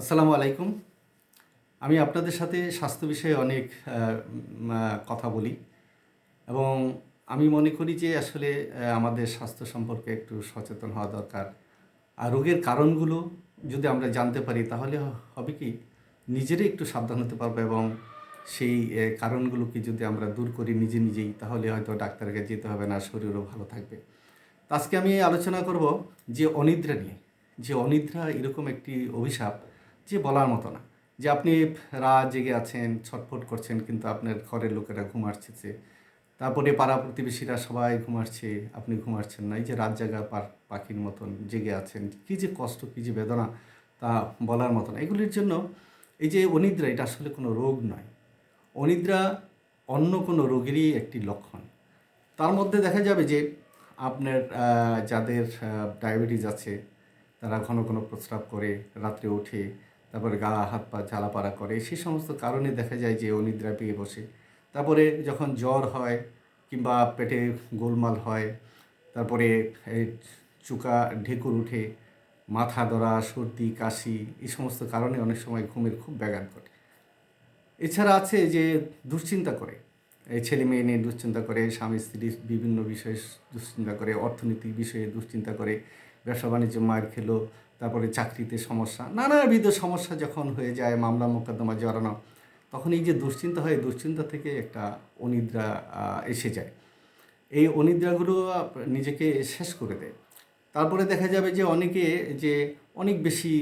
আসসালামু আলাইকুম। আমি আপনাদের সাথে স্বাস্থ্য বিষয়ে অনেক কথা বলি এবং আমি মনে করি যে আসলে আমাদের স্বাস্থ্য সম্পর্কে একটু সচেতন হওয়া দরকার। আর রোগের কারণগুলো যদি আমরা জানতে পারি, তাহলে হবে কি, নিজেরাই একটু সাবধান হতে পারব এবং সেই কারণগুলোকে যদি আমরা দূর করি নিজে নিজেই, তাহলে হয়তো ডাক্তারের কাছে যেতে হবে না, শরীরও ভালো থাকবে। আজকে আমি আলোচনা করব যে অনিদ্রা নিয়ে। যে অনিদ্রা এরকম একটি অভিশাপ যে বলার মতো না। যে আপনি রাত জেগে আছেন, ছটফট করছেন, কিন্তু আপনার ঘরের লোকেরা ঘুমাচ্ছে তারপরে পাড়া প্রতিবেশীরা সবাই ঘুমাচ্ছে আপনি ঘুমাচ্ছেন না। এই যে রাত জাগা পাখির মতন জেগে আছেন, কী যে কষ্ট, কী যে বেদনা তা বলার মতো না। এগুলির জন্য এই যে অনিদ্রা, এটা আসলে কোনো রোগ নয়। অনিদ্রা অন্য কোনো রোগেরই একটি লক্ষণ। তার মধ্যে দেখা যাবে যে আপনার যাদের ডায়াবেটিস আছে, তারা ঘন ঘন প্রস্রাব করে, রাত্রে ওঠে তারপরে গা হাত পা জ্বালাপাড়া করে সেই সমস্ত কারণে দেখা যায় যে অনিদ্রা পেয়ে বসে। তারপরে যখন জ্বর হয় কিংবা পেটে গোলমাল হয়, তারপরে চুকা, ঢেকুর উঠে, মাথা ধরা, সর্দি, কাশি, এই সমস্ত কারণে অনেক সময় ঘুমের খুব ব্যাঘাত ঘটে। এছাড়া আছে যে দুশ্চিন্তা করে। এই ছেলে মেয়ে নিয়ে দুশ্চিন্তা করে, স্বামী, স্ত্রী বিভিন্ন বিষয়ে দুশ্চিন্তা করে অর্থনৈতিক বিষয়ে দুশ্চিন্তা করে ব্যবসা বাণিজ্য মায়ের খেলো তারপরে চাকরিতে সমস্যা, নানাবিধ সমস্যা যখন হয়ে যায়, মামলা মোকদ্দমা জড়ানো, তখন এই যে দুশ্চিন্তা হয়, দুশ্চিন্তা থেকে একটা অনিদ্রা এসে যায়। এই অনিদ্রাগুলো নিজেকে শেষ করে দেয়। তারপরে দেখা যাবে যে অনেকে, যে অনেক বেশি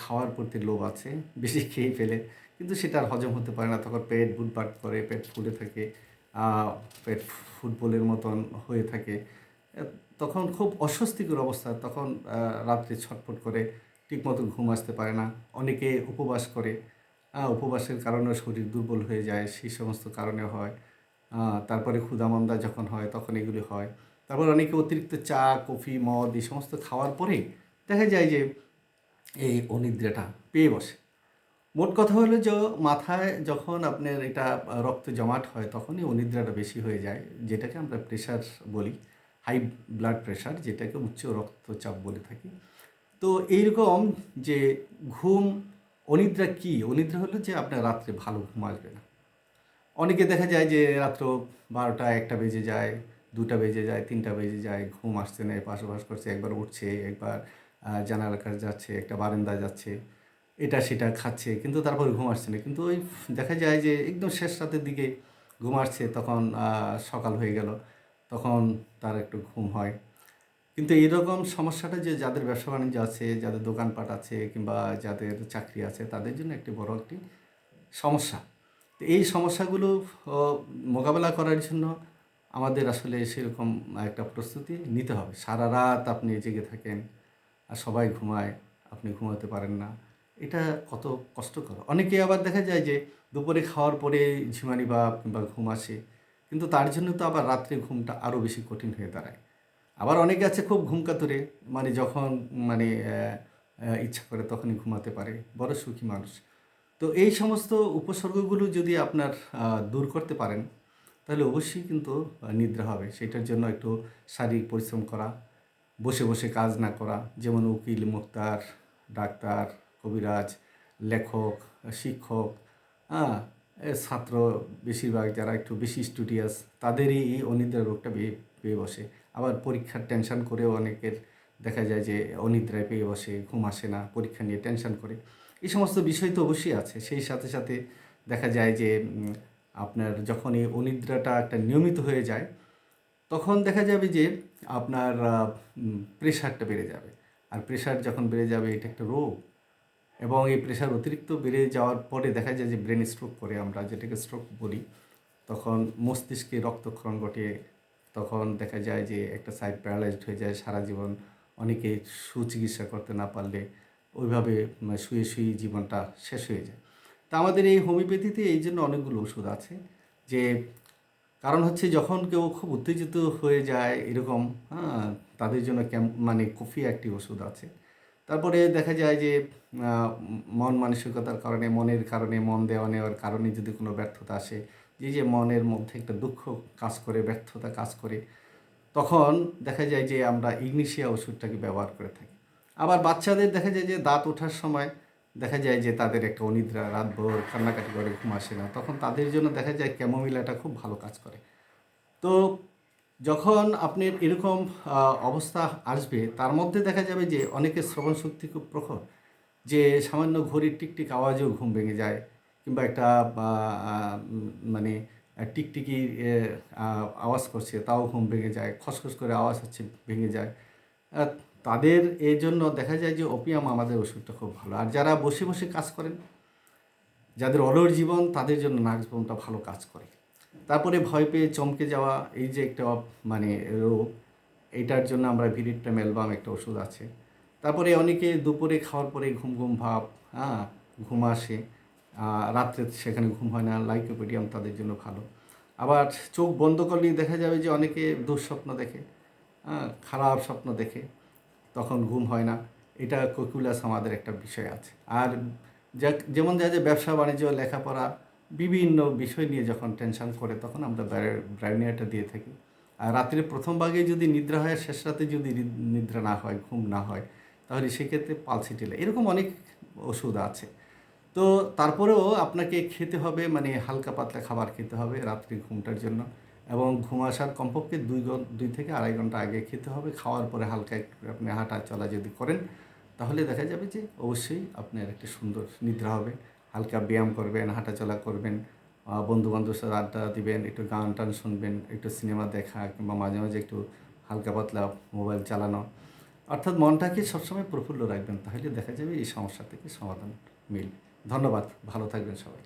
খাওয়ার প্রতি লোভ আছে, বেশি খেয়ে ফেলে, কিন্তু সেটা আর হজম হতে পারে না। তখন পেট বুটবাট করে, পেট ফুলে থাকে পেট ফুটবলের মতন হয়ে থাকে। তখন খুব অস্বস্তিকর অবস্থা। তখন রাত্রে ছটফট করে ঠিকমতো ঘুম আসতে পারে না। অনেকে উপবাস করে। উপবাসের কারণে শরীর দুর্বল হয়ে যায়, সেই সমস্ত কারণে হয়। তারপরে ক্ষুধামন্দা যখন হয়, তখন এগুলি হয়। তারপর অনেকে অতিরিক্ত চা, কফি, মদ, এই সমস্ত খাওয়ার পরে দেখা যায় যে এই অনিদ্রাটা পেয়ে বসে। মোট কথা হলো যে মাথায় যখন আপনার এটা রক্ত জমাট হয়, তখনই অনিদ্রাটা বেশি হয়ে যায়, যেটাকে আমরা প্রেশার বলি। হাই ব্লাড প্রেশার যেটাকে উচ্চ রক্তচাপ বলে থাকি। তো এইরকম যে ঘুম, অনিদ্রা কি? অনিদ্রা হলো যে আপনার রাত্রে ভালো ঘুম আসবে না। অনেকে দেখা যায় যে রাত্র বারোটা একটা বেজে যায়, দুটা বেজে যায়, তিনটা বেজে যায়, ঘুম আসছে না পাশাপাশ করছে, একবার উঠছে, একবার জানালার কাছে যাচ্ছে, একটা বারান্দায় যাচ্ছে, এটা সেটা খাচ্ছে, কিন্তু তারপর ঘুম আসছে না। কিন্তু ওই দেখা যায় যে একদম শেষ রাতের দিকে ঘুম আসছে, তখন সকাল হয়ে গেল। তখন তার একটু ঘুম হয়। কিন্তু এইরকম সমস্যাটা যে যাদের ব্যবসা বাণিজ্য আছে, যাদের দোকানপাট আছে কিংবা যাদের চাকরি আছে, তাদের জন্য একটি বড় একটি সমস্যা। তো এই সমস্যাগুলো মোকাবেলা করার জন্য আমাদের আসলে সেরকম একটা প্রস্তুতি নিতে হবে। সারা রাত আপনি জেগে থাকেন, আর সবাই ঘুমায়, আপনি ঘুমাতে পারেন না। এটা কত কষ্টকর। অনেকে আবার দেখা যায় যে দুপুরে খাওয়ার পরে ঝিমানি বা কিংবা ঘুম আসে। কিন্তু তার জন্য তো আবার রাত্রে ঘুমটা আরও বেশি কঠিন হয়ে দাঁড়ায়। আবার অনেকে আছে খুব ঘুম কাতুরে মানে যখন মানে ইচ্ছা করে তখনই ঘুমাতে পারে, বড় সুখী মানুষ। তো এই সমস্ত উপসর্গগুলো যদি আপনার দূর করতে পারেন, তাহলে অবশ্যই কিন্তু নিদ্রা হবে। সেটার জন্য একটু শারীরিক পরিশ্রম করা, বসে বসে কাজ না করা, যেমন উকিল, মুক্তার, ডাক্তার, কবিরাজ, লেখক, শিক্ষক হ্যাঁ ছাত্র বেশিরভাগ যারা একটু বেশি স্টুডিয়াস তাদেরই এই অনিদ্রা রোগটা পেয়ে বসে। আবার পরীক্ষার টেনশন করেও অনেকের দেখা যায় যে অনিদ্রায় পেয়ে বসে, ঘুম আসে না, পরীক্ষা নিয়ে টেনশন করে। এই সমস্ত বিষয় তো অবশ্যই আছে। সেই সাথে সাথে দেখা যায় যে আপনার যখন এই অনিদ্রাটা একটা নিয়মিত হয়ে যায়, তখন দেখা যাবে যে আপনার প্রেশারটা বেড়ে যাবে। আর প্রেশার যখন বেড়ে যাবে, এটা একটা রোগ। এবং এই প্রেশার অতিরিক্ত বেড়ে যাওয়ার পরে দেখা যায় যে ব্রেন স্ট্রোক করে আমরা, যেটাকে স্ট্রোক বলি, তখন মস্তিষ্কে রক্তক্ষরণ ঘটে, তখন দেখা যায় যে একটা সাইড প্যারালাইজড হয়ে যায় সারা জীবন, অনেকে সুচিকিৎসা করতে না পারলে ওইভাবে শুয়ে শুয়ে জীবনটা শেষ হয়ে যায়। তা আমাদের এই হোমিওপ্যাথিতে এই জন্য অনেকগুলো ওষুধ আছে, যে কারণ হচ্ছে যখন কেউ খুব উত্তেজিত হয়ে যায় এরকম হ্যাঁ তাদের জন্য ক্যাম মানে কফি একটি ওষুধ আছে। তারপরে দেখা যায় যে মন মানসিকতার কারণে, মনের কারণে, মন দেওয়া নেওয়ার কারণে যদি কোনো ব্যর্থতা আসে, যে যে মনের মধ্যে একটা দুঃখ কাজ করে, ব্যর্থতা কাজ করে, তখন দেখা যায় যে আমরা ইগনিশিয়া ওষুধটাকে ব্যবহার করে থাকি। আবার বাচ্চাদের দেখা যায় যে দাঁত ওঠার সময় দেখা যায় যে তাদের একটা অনিদ্রা, রাতভর কান্নাকাটি করে, ঘুম আসে না, তখন তাদের জন্য দেখা যায় ক্যামোমিলাটা খুব ভালো কাজ করে। তো যখন আপনার এরকম অবস্থা আসবে, তার মধ্যে দেখা যাবে যে অনেকের শ্রবণ শক্তি খুব প্রখর, যে সামান্য ঘড়ির টিকটিক আওয়াজেও ঘুম ভেঙে যায়, কিংবা একটা মানে টিকটিকি আওয়াজ করছে, তাও ঘুম ভেঙে যায়, খসখস করে আওয়াজ হচ্ছে, ভেঙে যায়। তাদের এই জন্য দেখা যায় যে ওপিয়াম আমাদের ওষুধটা খুব ভালো। আর যারা বসে বসে কাজ করেন, যাদের অলর জীবন, তাদের জন্য নাক্স বোমটা ভালো কাজ করে। তারপরে ভয় পেয়ে চমকে যাওয়া, এই যে একটা মানে রোগ এইটার জন্য আমরা ভিরিট্রাম অ্যালবাম একটা ওষুধ আছে। তারপরে অনেকে দুপুরে খাওয়ার পরে ঘুম ঘুম ভাব হ্যাঁ ঘুম আসে রাত্রে সেখানে ঘুম হয় না, লাইকোপিডিয়াম তাদের জন্য ভালো। আবার চোখ বন্ধ করলেই দেখা যাবে যে অনেকে দুঃস্বপ্ন দেখে হ্যাঁ খারাপ স্বপ্ন দেখে, তখন ঘুম হয় না। এটা কোকুলাস আমাদের একটা বিষয় আছে। আর যেমন যা যে ব্যবসা, বাণিজ্য, লেখাপড়া বিভিন্ন বিষয় নিয়ে যখন টেনশন করে, তখন আমরা ব্রাইনিয়াটা দিয়ে থাকি। আর রাত্রে প্রথম ভাগে যদি নিদ্রা হয়, শেষ রাতে যদি নিদ্রা না হয়, ঘুম না হয়, তাহলে সেক্ষেত্রে পালসিটিলা এরকম অনেক ওষুধ আছে। তো তারপরেও আপনাকে খেতে হবে মানে হালকা পাতলা খাবার খেতে হবে রাত্রি ঘুমটার জন্য। এবং ঘুম আসার কমপক্ষে দুই দুই থেকে আড়াই ঘণ্টা আগে খেতে হবে। খাওয়ার পরে হালকা একটু আপনি হাঁটা চলা যদি করেন, তাহলে দেখা যাবে যে অবশ্যই আপনার একটা সুন্দর নিদ্রা হবে। হালকা ব্যায়াম করবেন, হাঁটাচলা করবেন বন্ধু বান্ধবের সাথে আড্ডা দিবেন, একটু গান টান শুনবেন, একটু সিনেমা দেখা কিংবা মাঝে মাঝে একটু হালকা পাতলা মোবাইল চালানো। অর্থাৎ মনটাকে সবসময় প্রফুল্ল রাখবেন, তাহলে দেখা যাবে এই সমস্যা থেকে সমাধান মিল ধন্যবাদ, ভালো থাকবেন সবাই।